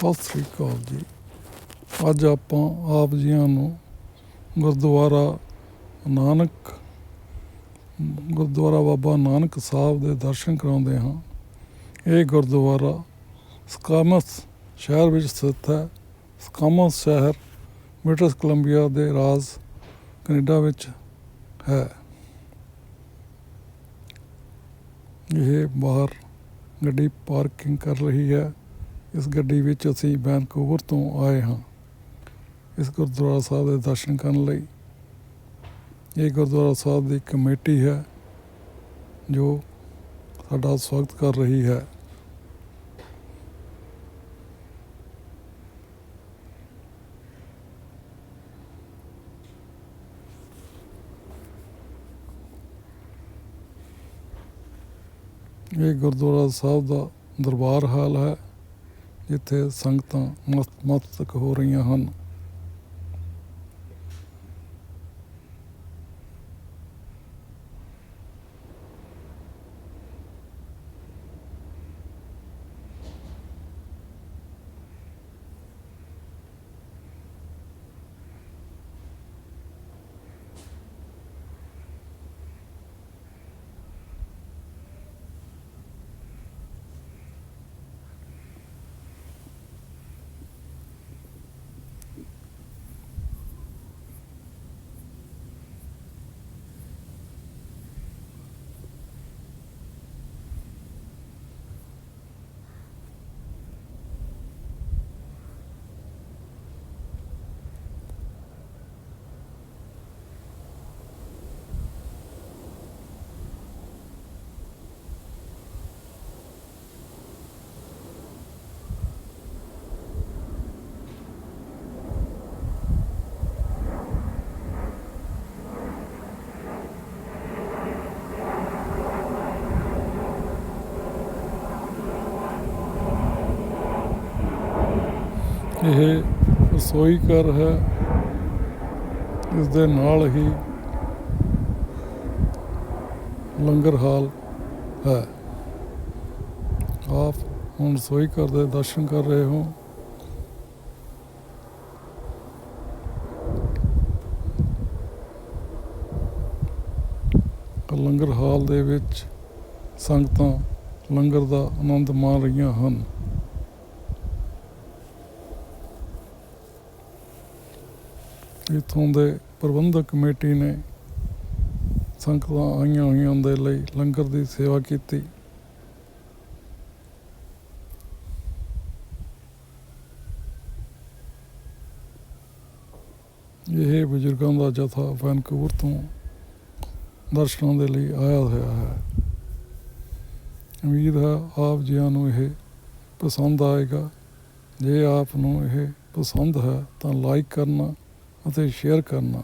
ਸਤਿ ਸ੍ਰੀ ਅਕਾਲ ਜੀ। ਅੱਜ ਆਪਾਂ ਆਪ ਜੀਆਂ ਨੂੰ ਗੁਰਦੁਆਰਾ ਨਾਨਕ, ਗੁਰਦੁਆਰਾ ਬਾਬਾ ਨਾਨਕ ਸਾਹਿਬ ਦੇ ਦਰਸ਼ਨ ਕਰਾਉਂਦੇ ਹਾਂ। ਇਹ ਗੁਰਦੁਆਰਾ ਸਕਾਮਸ ਸ਼ਹਿਰ ਵਿੱਚ ਸਥਿਤ ਹੈ। ਸਕਾਮਸ ਸ਼ਹਿਰ ਬ੍ਰਿਟਿਸ਼ ਕੋਲੰਬੀਆ ਦੇ ਰਾਜ ਕੈਨੇਡਾ ਵਿੱਚ ਹੈ। ਇਹ ਬਾਹਰ ਗੱਡੀ ਪਾਰਕਿੰਗ ਕਰ ਰਹੀ ਹੈ। ਇਸ ਗੱਡੀ ਵਿੱਚ ਅਸੀਂ ਵੈਨਕੂਵਰ ਤੋਂ ਆਏ ਹਾਂ। ਇਸ ਗੁਰਦੁਆਰਾ ਸਾਹਿਬ ਦੇ ਦਰਸ਼ਨ ਕਰਨ ਲਈ। ਇਹ ਗੁਰਦੁਆਰਾ ਸਾਹਿਬ ਦੀ ਕਮੇਟੀ ਹੈ, ਜੋ ਸਾਡਾ ਸਵਾਗਤ ਕਰ ਰਹੀ ਹੈ। ਇਹ ਗੁਰਦੁਆਰਾ ਸਾਹਿਬ ਦਾ ਦਰਬਾਰ ਹਾਲ ਹੈ। ਜਿੱਥੇ ਸੰਗਤਾਂ ਮਸਤ ਮਸਤਕ ਹੋ ਰਹੀਆਂ ਹਨ। ਇਹ ਰਸੋਈ ਘਰ ਹੈ। ਇਸ ਦੇ ਨਾਲ ਹੀ ਲੰਗਰ ਹਾਲ ਹੈ। ਆਪ ਹੁਣ ਰਸੋਈ ਘਰ ਦੇ ਦਰਸ਼ਨ ਕਰ ਰਹੇ ਹੋ। ਲੰਗਰ ਹਾਲ ਦੇ ਵਿੱਚ ਸੰਗਤਾਂ ਲੰਗਰ ਦਾ ਆਨੰਦ ਮਾਣ ਰਹੀਆਂ ਹਨ। ਇੱਥੋਂ ਦੇ ਪ੍ਰਬੰਧਕ ਕਮੇਟੀ ਨੇ ਸੰਗਤਾਂ ਆਈਆਂ ਹੋਈਆਂ ਦੇ ਲਈ ਲੰਗਰ ਦੀ ਸੇਵਾ ਕੀਤੀ। ਇਹ ਬਜ਼ੁਰਗਾਂ ਦਾ ਜਥਾ ਵੈਨਕੂਵਰ ਤੋਂ ਦਰਸ਼ਨਾਂ ਦੇ ਲਈ ਆਇਆ ਹੋਇਆ ਹੈ। ਉਮੀਦ ਹੈ ਆਪ ਜੀਆਂ ਨੂੰ ਇਹ ਪਸੰਦ ਆਏਗਾ। ਜੇ ਆਪ ਨੂੰ ਇਹ ਪਸੰਦ ਹੈ ਤਾਂ ਲਾਈਕ ਕਰਨਾ ਅਤੇ ਸ਼ੇਅਰ ਕਰਨਾ